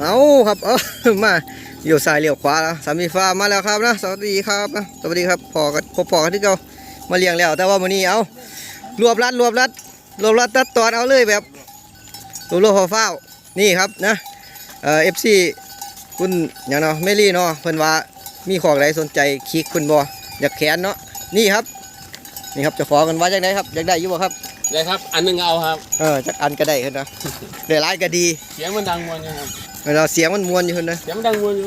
เอาครับเออมาเลี้ยวซ้ายเลี้ยวขวาแล้วสามีฟ้ามาแล้วครับนะสวัสดีครับนะสวัสดีครับพอกันพบพอกันที่เก่ามาเลี้ยงแล้ว แต่ว่ามื้อนี้เอารวบรัดรวบรัดรวบรัดตัดตอนเอาเลยแบบตัวโลฟ้าวๆนี่ครับนะเอ่อฟซีคุณอย่างเนาะเมลี่เนาะเพิ่นว่ามีของใดสนใจคลิกคุณบ่อยากแขนเนาะนี่ครับ นี่ครับเจะขอกันว่าจังไดครับอยากได้อยู่บ่ครับได้ครับ อันหนึงเอาครับ เออจักอันก็ได้ขึ้นนะได้หลายก็ดี เสียงมันดังมวนอยู่ครับ เวลาเสียงมันมวนอยู่ขึ้นนะเสียงมันดังมวนอยู่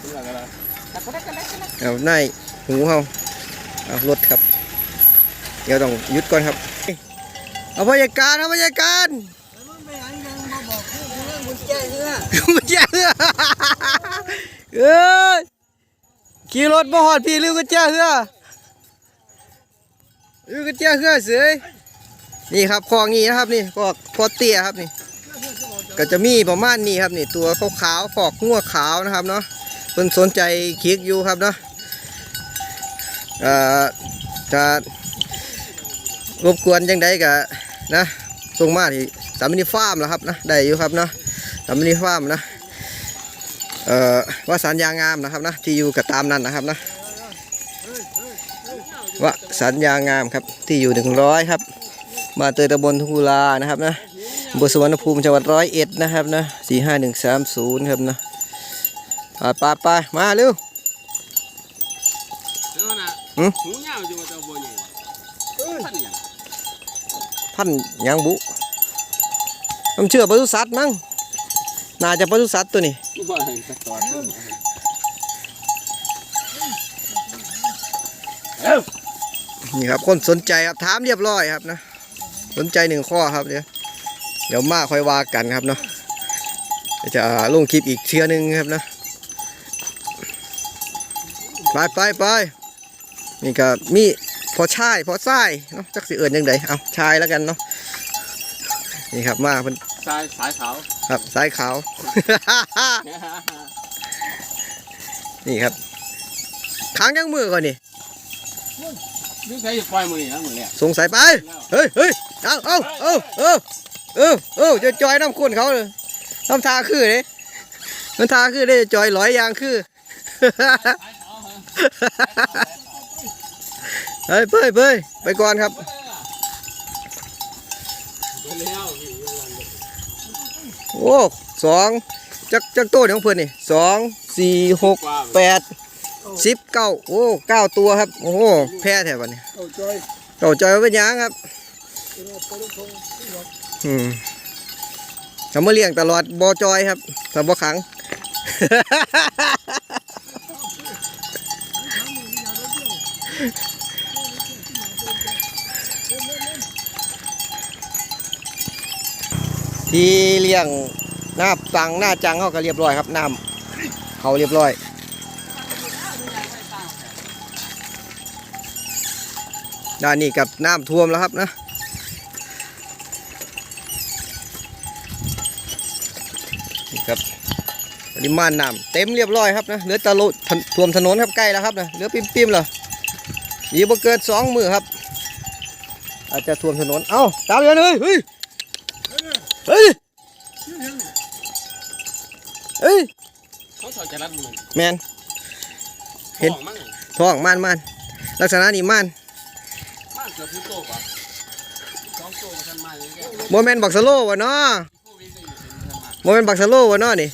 เป็นไรกันล่ะเอาในหูเฮาเอารถครับ เดี๋ยวต้องหยุดก่อนครับ เอาพยาการเอาพยาการกุญแจเรือเอ้ยขี่รถมาหอดพี่ลืมกุญแจเรือลืมกุญแจเรือเสยนี่ครับคลองนี้นะครับนี่พวกพอเตี้ยครับนี่ ก็จะมีประมาณนี้ครับนี่ตัวขาวๆฟอกหัวขาวนะครับเนาะเพิ่นสนใจคลิกอยู่ครับเนาะจะรบกวนจังใดก็นะส่งมาที่สามมินิฟาร์มแล้วครับนะได้อยู่ครับเนาะสามมินิฟาร์มนะเอ่อว่าสัญญางามนะครับนะที่อยู่กับตามนั้นนะครับนะว่าสัญญางามครับที่อยู่หนึ่งร้อยครับ มาเตยตะบนทุลานะครับนะ บนสวรรณภูมิจังหวัดร้อยเอ็ดนะครับนะสี่ห้าหนึ่งสามศูนย์ครับนะไปไปไปมาเร็วเดี๋ยวนะหืมหูยาวอยู่ว่าจะบ่ใหญ่ท่านหยังพันหยังบุผมเชื่อปศุสัตว์มั้งน่าจะปศุสัตว์ตัวนี้บ่ให้ตะตอดเอ้านี่ครับคนสนใจครับถามเรียบร้อยครับนะ สนใจหนึ่งข้อครับเดี๋ยว เดี๋ยวมาค่อยว่ากันครับเนาะเดี๋ยวจะลงคลิปอีกเทื่อหนึงครับนะไปไปไปนี่ก็มีพอชายพอทรายเนาะจักสิเอิญยังไงเอาชายแล้วกันเนาะนี่ครับมาเพิ่นสายสายขาวครับสายขาว นี่ครับค้างยังมือก่อนนี่นี่ใครจะปล่อยมือนี่นะมือแรกสงสัยไปเฮ้ยเฮ้ยเอาเอาเอาเอา เออเออจะจอยน้ำคุณเขาเลยน้ำทาคือเลยน้ำทาคือได้จอยหลอยยางคือเฮ้ยเป้ยเป้ยไปก่อนครับโอ้สองจักจักโต้ของเพื่อนนี่สองสี่หกแปดสิบเก้าโอ้เก้าตัวครับ โอ้โหแพ้แถวนี้เอาจอยเก่าจอยไว้เป็นยังครับ อืมทำมาเลี้ยงตลอดบอจอยครับทำบ่ขัง ที่เลี้ยงหน้าตังหน้าจังเขาก็เรียบร้อยครับน้ำเขาเรียบร้อยด้านนี้กับน้ำท่วมแล้วครับนะ นี่ครับปริมาณน้ำเต็มเรียบร้อยครับนะเหลือแตะลุถนท่วมถนนครับใกล้แล้วครับนะเหลือปิ่มๆแล้วยีบ่เกินสองมือครับ อาจจะท่วมถนนเอ้าตามกันเลยเฮ้ยเฮ้ยเฮ้ยเขาถอดจะรัดมือแมนเห็นท้องมั้งท้องม่านม่านลักษณะนี้ม่านมากเกือบทุกโต๊ะป่ะสองโต๊ะท่านมาอย่างเงี้ยโมเมนบักสโลวะเนาะ โมเมนบักสโลวะเนาะนี่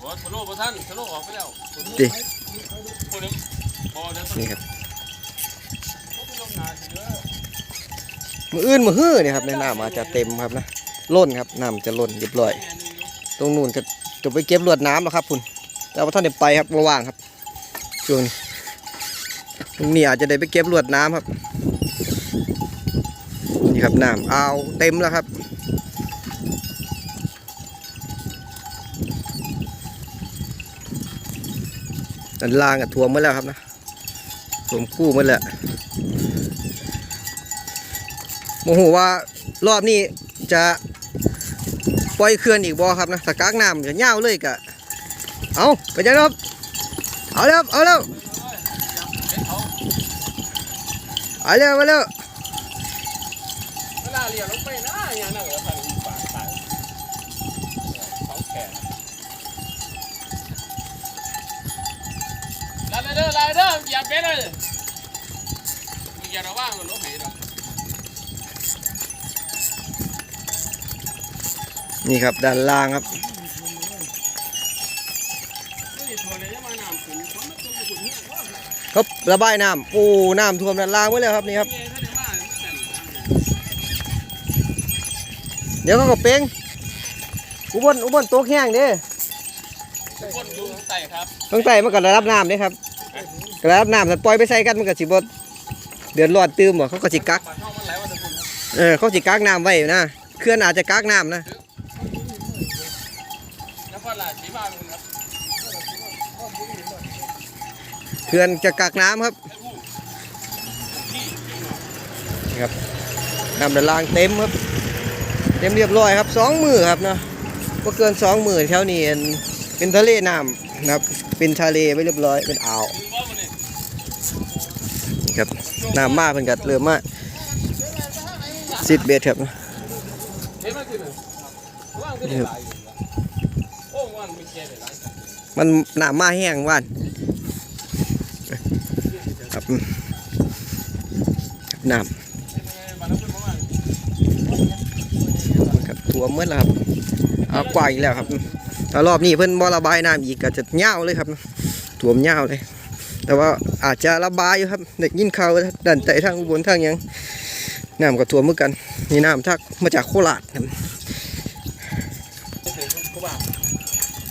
โอ้สโลบ่ท่านสโลออกไปแล้วดิผู้นึงบ่เดี๋ยวนี่ครับเขาไปลงนาสิเด้อมืออื่นมือฮื้อเนี่ยครับในน้ำอาจจะเต็มครับนะล้นครับน้ำจะล้นเรียบร้อย ตรงนู้นก็จะไปเก็บลวดน้ำแล้วครับคุณแต่ว่าท่านเดี๋ยวไปครับระว่างครับช่วงนี้ตรงนี้อาจจะได้ไปเก็บลวดน้ำครับ นี่ครับน้ำเอาเต็มแล้วครับ ด้านล่างก็ท่วมหมดแล้วครับนะท่วมคู่หมดแล้วโมโหว่ารอบนี้จะปล่อยเขื่อนอีกบ่ครับนะถ้ากากน้ำจะเน่าเลยกะเอาไปจังครับเอาแล้วเอาแล้วเอาแล้วมาแล้วเวลาเรียนลงไปนะอย่างนั้นเหรอท่านปากตายเขาแก่ เด้อลายเด้อเหยียบเป็ดเลยมึงอย่าระว่างมันลบให้ดอกนี่ครับด้านล่างครับนี่ทัวร์เลยยังมาน้ำขึ้นคนมันตัวอยู่คนเนี้ยว่าครับระบายน้ำโอ้น้ำท่วมด้านล่างไว้แล้วครับนี่ครับเงี้ยเขาจะมามันกันเดี๋ยวก็กระเป้งอุบลอุบลตัวแห้งเด้คนอยู่ข้างใต้ครับตั้งแต่มันก็ระดับน้ำเด้ครับ ก็ระดับน้ำถ้าปล่อยไปใส่กันมันก็สิบ่เดือดร้อนตื้มบ่เขาก็สิกักเฮามันไหลว่าแต่คนครับเออเขาสิกักน้ำไว้อยู่นะเคลื่อนอาจจะกักน้ำนะเคลื่อนจะกักน้ำครับครับน้ำด้านล่างเต็มครับ เต็มเรียบร้อยครับสองมือครับเนาะก็เกินสองมือแถวนี้เป็นเป็นทะเลน้ำนะครับเป็นทะเลไว้เรียบร้อยเป็นอ่าว ครับน้ำมากเพิ่นกัดเริ่มมาสิบเบสครับมันหนามายสัตว์มันน้ำมาแห้งว่านครับน้เป็นามาว่าำครับท่วมหมดแล้วครับเอากว้าอีกแล้วครับรอบนี้เพิ่นบ่ระบายน้ำอีกก็จะยาเลยครับท่วมยาเลย แต่ว่าอาจจะระบายอยู่ครับได้ยินเข่าด้านใต้ทางอุบลทางยังน้ำก็ท่วเมื่อกันนี่น้ำทักมาจากโคราชครับเสร็จกูบ้า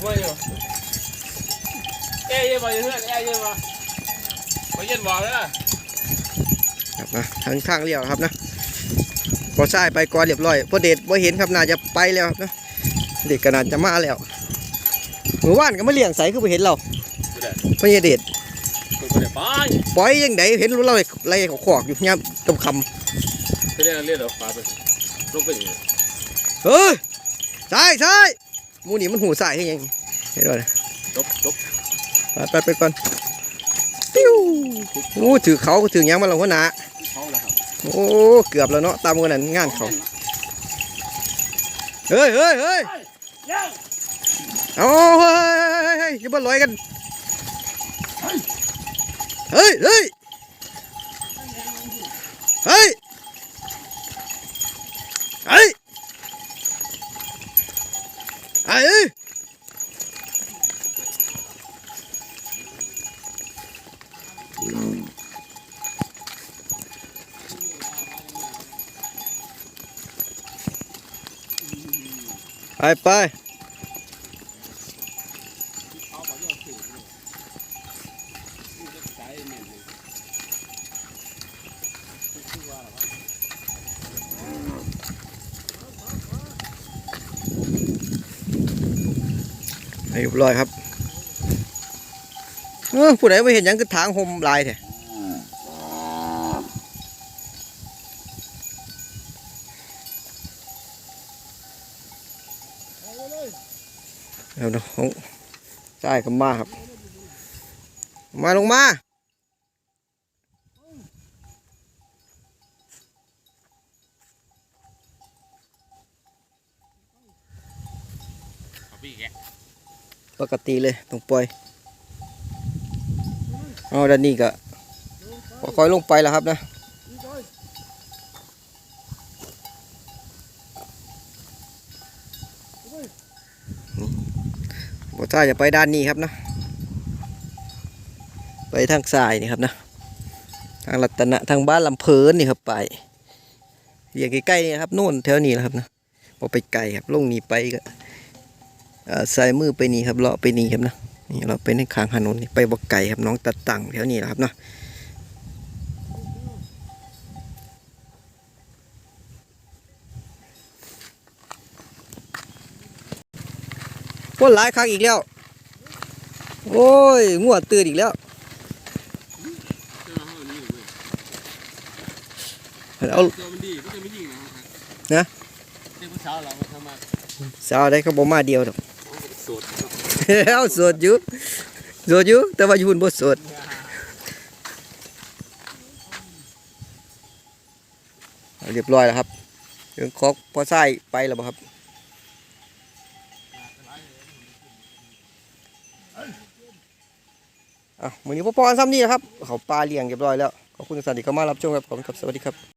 ว่าอยู่เอ้ยเพื่อนเอ้ยมาไปเย็นบอกเลยนะครับนะทางทางเลี้ยวครับนะพอซ้ายไปก่อนเรียบร้อยพอเดชพอเห็นครับน่าจะไปแล้วครับนะเด็กก็น่าจะมาแล้วเมื่อวานก็ไมาเลี้ยงใสคือไปเห็นเราพญเดช คุณคนเดียวไปปล่อยยังไงเห็นรู้เราอะไรเขาขอกอยู่ยามกำคจะได้เรียกเหรอปลาไปลงไปอย่างนี้ำเฮ้ยใช่ใช่หมูนี่มันหูใส่ให้ยังเห็นด้วยนะลบลบไปไปไปก่อนปิ้วโอ้ถือเขาถือหยังมาลงหัวหนาเขาแล้วครับโอ้เกือบแล้วเนาะตามกันนั้นงานเขาเฮ้ยเฮ้ยเฮ้ยยังเอาเฮ้ยเฮ้ยเฮ้ยอย่ามาลอยกัน เฮ้ยเฮ้ยเฮ้ย เฮ้ยเฮ้ยไปไป สายแม่นเลย เรียบร้อยครับเออผู้ใดไม่เห็นยังคือทางห่มลายแท้เอาเนาะของใต้กับมาครับ มาลงมา ปกติเลยต้องปล่อยเอาด้านนี้ก็ค่อยลงไปแล้วครับนะบ่ถ้าจะไปด้านนี้ครับนะ ไปทางซ้ายนี่ครับนะ ทางรัตนะทางบ้านลำเพลินนี่ครับไปเรียกใกล้ๆนี่ครับโน่นแถวนี้แหละครับนะพอไปไกลครับลงนี้ไปก็ สายมือไปนี่ครับเลาะไปนี่ครับนะนี่เราไปในข้างถนนนี่ไปบ่ไกลครับน้องตัดตังแถวนี้แหละครับนะคนหลายครั้งอีกแล้ว โอ้ยงวดตื่นอีกแล้วเอาเจอมันดีก็จะไม่ยิงนะนะเด็กผู้สาวเรามาทำมาสาวได้เขาบ่มาเดียวดอกโสด เอาโสดอยู่สดอยู่แต่ว่าอยู่หุ่นบ่สดเรียบร้อยแล้วครับเรื่องคอกพอไส้ไปแล้วบ่ครับอะมื้อนี้พ่อปอนซ้ำนี่นะครับ เขาปลาเลี้ยงเรียบร้อยแล้ว ขอบคุณทุกท่นที่เข้ามารับชมครับผมครับ สวัสดีครับ